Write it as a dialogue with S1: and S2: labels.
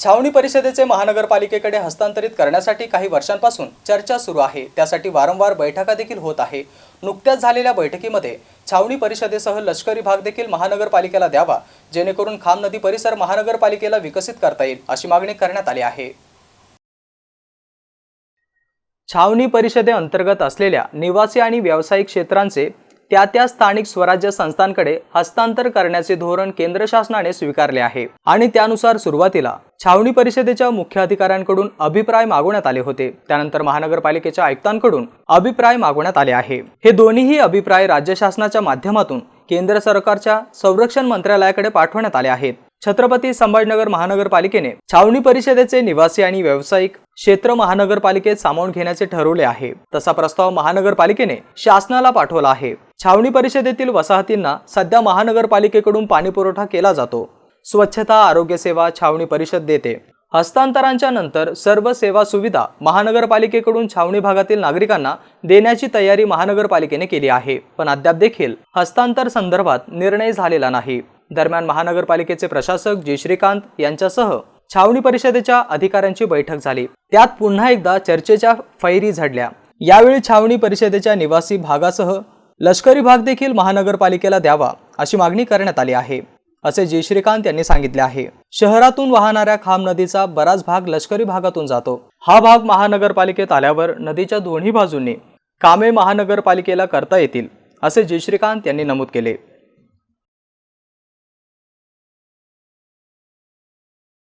S1: छावणी परिषदेचे महानगरपालिकेकडे हस्तांतरित करण्यासाठी काही वर्षांपासून चर्चा सुरू आहे. त्यासाठी वारंवार बैठका देखील होत आहे. नुकत्याच झालेल्या बैठकीमध्ये छावणी परिषदेसह लष्करी भाग देखील महानगरपालिकेला द्यावा जेणेकरून खाम नदी परिसर महानगरपालिकेला विकसित करता येईल अशी मागणी करण्यात आली आहे. छावणी परिषदेअंतर्गत असलेल्या निवासी आणि व्यावसायिक क्षेत्रांचे त्या त्या स्थानिक स्वराज्य संस्थांकडे हस्तांतर करण्याचे धोरण केंद्र शासनाने स्वीकारले आहे. आणि त्यानुसार सुरुवातीला छावणी परिषदेच्या मुख्य अधिकाऱ्यांकडून अभिप्राय मागवण्यात आले होते. त्यानंतर महानगरपालिकेच्या आयुक्तांकडून अभिप्राय मागवण्यात आले आहे. हे दोन्हीही अभिप्राय राज्य शासनाच्या माध्यमातून केंद्र सरकारच्या संरक्षण मंत्रालयाकडे पाठवण्यात आले आहेत. छत्रपती संभाजीनगर महानगरपालिकेने छावणी परिषदेचे निवासी आणि व्यावसायिक क्षेत्र महानगरपालिकेत सामावून घेण्याचे ठरवले आहे. तसा प्रस्ताव महानगरपालिकेने शासनाला पाठवला आहे. छावणी परिषदेतील वसाहतींना सध्या महानगरपालिकेकडून पाणीपुरवठा केला जातो. स्वच्छता आरोग्य सेवा छावणी परिषद देते. हस्तांतरांच्या नंतर सर्व सेवा सुविधा महानगरपालिकेकडून छावणी भागातील नागरिकांना देण्याची तयारी महानगरपालिकेने केली आहे. पण अद्याप देखील हस्तांतर संदर्भात निर्णय झालेला नाही. दरम्यान महानगरपालिकेचे प्रशासक जी. श्रीकांत यांच्यासह छावणी परिषदेच्या अधिकाऱ्यांची बैठक झाली. त्यात पुन्हा एकदा चर्चेच्या फैरी झडल्या. यावेळी छावणी परिषदेच्या निवासी भागासह लष्करी भाग देखील महानगरपालिकेला द्यावा अशी मागणी करण्यात आली आहे असे जे श्रीकांत यांनी सांगितले आहे. शहरातून वाहणाऱ्या खाम नदीचा बराच भाग लष्करी भागातून जातो. हा भाग महानगरपालिकेत आल्यावर नदीच्या दोन्ही बाजूंनी कामे महानगरपालिकेला करता येतील असे जे श्रीकांत यांनी नमूद केले.